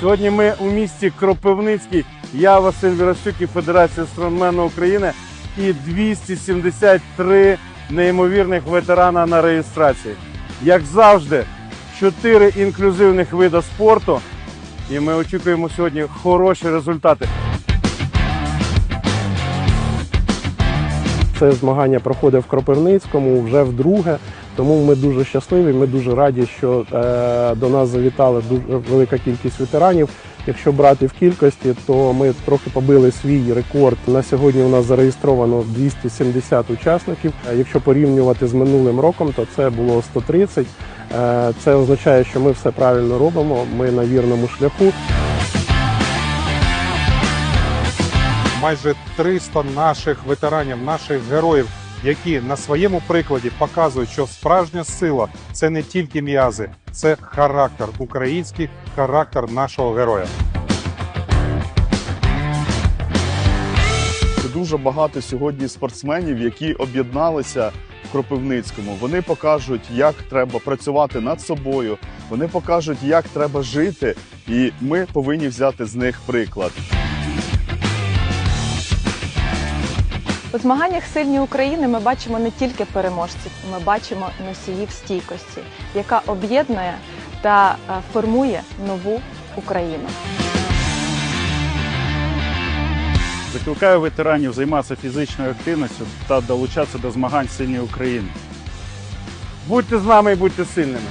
Сьогодні ми у місті Кропивницький. Я Василь Вірастюк і Федерація стронмена України і 273 неймовірних ветерана на реєстрації. Як завжди, чотири інклюзивних види спорту. І ми очікуємо сьогодні хороші результати. Це змагання проходить в Кропивницькому вже вдруге. Тому ми дуже щасливі. Ми дуже раді, що е, до нас завітала дуже велика кількість ветеранів. Якщо брати в кількості, то ми трохи побили свій рекорд. На сьогодні у нас зареєстровано 270 учасників. Е, Якщо порівнювати з минулим роком, то це було 130. Е, Це означає, що ми все правильно робимо. Ми на вірному шляху. Майже 300 наших ветеранів, наших героїв, які на своєму прикладі показують, що справжня сила це не тільки м'язи, це характер, український характер нашого героя. Дуже багато сьогодні спортсменів, які об'єдналися в Кропивницькому. Вони покажуть, як треба працювати над собою. Вони покажуть, як треба жити, і ми повинні взяти з них приклад. У змаганнях сильні України ми бачимо не тільки переможців, ми бачимо носіїв стійкості, яка об'єднує та е, формує нову Україну. Закликаю ветеранів займатися фізичною активністю та долучатися до змагань сильні України. Будьте з нами і будьте сильними.